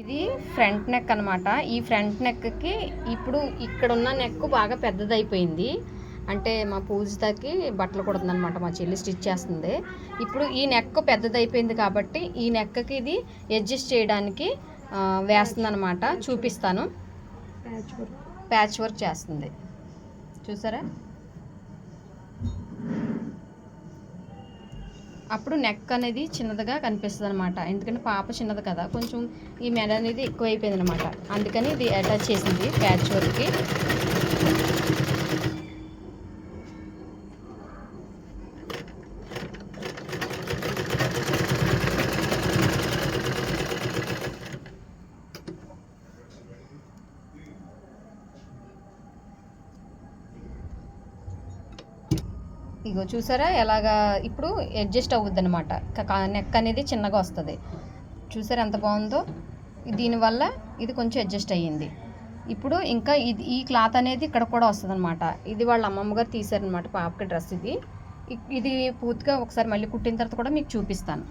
ఇది front neck అనమాట ఈ ఫ్రంట్ నెక్కి ఇప్పుడు ఇక్కడ ఉన్న నెక్ బాగా పెద్దదైపోయింది. అంటే మా పూజితకి బట్టలు కుడుతుందన్నమాట మా చెల్లి స్టిచ్ చేస్తుంది. ఇప్పుడు ఈ నెక్ పెద్దదైపోయింది కాబట్టి ఈ నెక్కి ఇది అడ్జస్ట్ చేయడానికి వేస్తుంది అనమాట చూపిస్తాను. ప్యాచ్ వర్క్ చేస్తుంది. చూసారా? అప్పుడు నెక్ అనేది చిన్నదిగా కనిపిస్తుంది అనమాట ఎందుకంటే పాప చిన్నది కదా. కొంచెం ఈ మెడ అనేది ఎక్కువైపోయింది అనమాట అందుకని ఇది అటాచ్ చేసింది ప్యాచ్ వర్క్కి ఇగో చూసారా? ఎలాగా ఇప్పుడు అడ్జస్ట్ అవుద్ది అనమాట నెక్ అనేది చిన్నగా వస్తుంది. చూసారా ఎంత బాగుందో? దీనివల్ల ఇది కొంచెం అడ్జస్ట్ అయ్యింది. ఇప్పుడు ఇంకా ఇది ఈ క్లాత్ అనేది ఇక్కడ కూడా వస్తుంది అనమాట ఇది వాళ్ళ అమ్మమ్మ గారు తీసారనమాట పాపకి డ్రెస్ ఇది. ఇది పూర్తిగా ఒకసారి మళ్ళీ కుట్టిన తర్వాత కూడా మీకు చూపిస్తాను.